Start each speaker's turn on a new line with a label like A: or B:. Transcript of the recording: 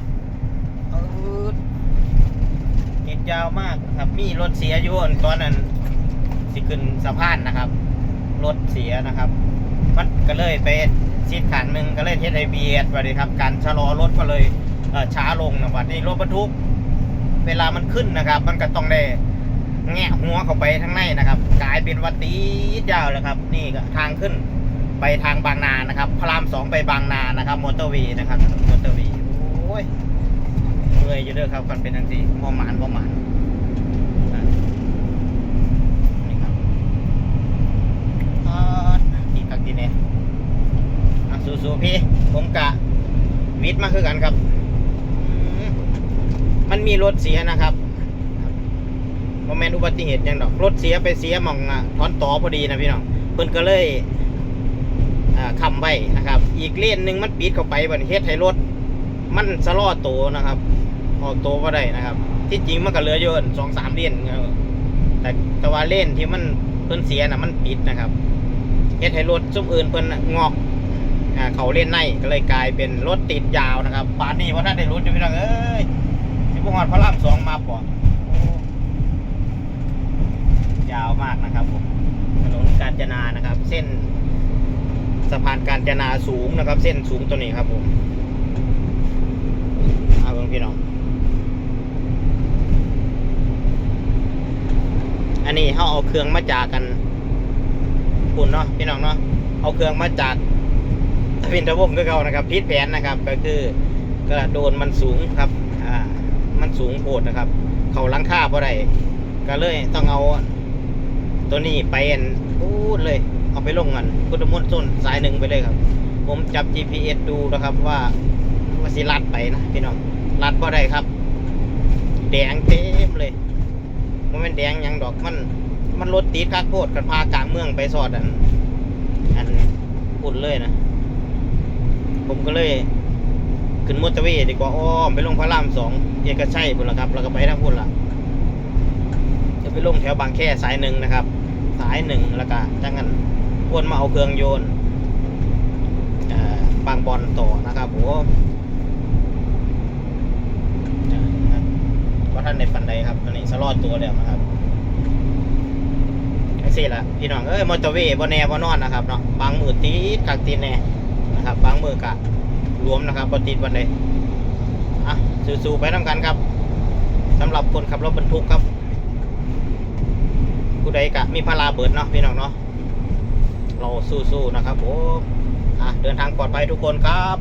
A: นะครับเออติดยาวมากครับ มีรถเสียอยู่ตอนนั้นสิขึ้นสะพานนะครับ รถเสียนะครับ มันก็เลยไปซีดขังหนึ่งก็เลยเทสไอเบียดวันนี้ครับ การชะลอรถก็เลยเช้าลงนะวันนี้รถบรรทุก เวลามันขึ้นนะครับ มันก็ต้องได้แงะหัวเข้าไปทางในนะครับ กลายเป็นวัดตียาวเลยครับ นี่ก็ทางขึ้นไปทางบางนานะครับ พระรามสองไปบางนานะครับ มอเตอร์วย์นะครับ มอเตอร์วย์โอ้ยเมื่อยอยู่เด้อครับกันเป็นทังสี่บ่หมานบ่หมานอะนี่ครับอีกครั้งทีเนี่สู้ๆพี่ ผมกะวิทมาคือกันครับ มันมีรถเสียนะครับโมเมนอุบัติเหตุยังดอกรถเสียไปเสียหมองอะถอนต่อพอดีนะพี่น้องเพิ่นก็เลยอ่าคำไว้นะครับ อีกเลนหนึ่งมันปิดเข้าไปบันเฮ็ดให้รถ มันสะลอดโตนะครับออกโตวว่าได้นะครับ ที่จริงมันก็เหลือเยอะสองสามเลนครับแต่แต่ว่าเล่นที่มันเพิ่นเสียนะมันปิดนะครับเฮ็ดให้รถซุ้มอื่นเพิ่นงอกอเขาเล่นในก็เลยกลายเป็นรถติดยาวนะครับป่านนี้ว่าท่านได้รู้จะพี่น้องเอ้ยสิบหอดพระรามสองมาปอดยาวมากนะครับผมถนนกาญจนานะครับ เส้นสะพานการจนาสูงนะครับ เส้นสูงตัวนี้ครับผม พี่น้อง อันนี้เขาเอาเครื่องมาจากกันคุณเนาะพี่น้องเนาะเอาเครื่องมาจากทวินทวงก็เก่านะครับพิษแผนนะครับ ก็คือกระโดนมันสูงครับอ่ามันสูงโพดนะครับ เขาลังคาเพราะไรก็เลยต้องเอาตัวนี้ไปเอันพูดเลย เอาไปลงกันพุทธมนต์ต้นสายหนึ่งไปเลยครับ ผมจับ GPS ดูนะครับว่าว่าสิลัดไปนะพี่น้อง ลัดเพราะไรครับ แดงเต็มเลยมันเป็นแดงยังดอกมัน มันรถติดคักโคตรกันพากลางเมืองไปสอดอันอันปุ่นเลยนะ ผมก็เลย ขึ้นมอเตอร์เวย์ดีกว่าอ้อมไปลงพระรามสองเอกชัยพุ่นละครับแล้วก็ไปทางพุ่นละจะไปลงแถวบางแคสายหนึ่งนะครับ สายหนึ่งแล้วก็จังกันวนมาเอาเครื่องโยนต์บางบอลต่อนะครับผมว่านในปันใดครับตอนนี้สลอดตัวแล้วนะครับไอ้สิละพี่น้องเอ้ยมอเตอร์เวย์บ่แน่บ่นอนนะครับเนาะบางมือตีดกักตีนแน่นะครับบางมือกะรวมนะครับบ่ติดวันใดอะสู้ๆไปน้ำกันครับสำหรับคนขับรถบรรทุกครับ ผู้ใดกะมีพลาเบิดเนาะพี่น้องเนาะเราสู้ๆนะครับผมอะเดินทางปลอดภัยทุกคนครับ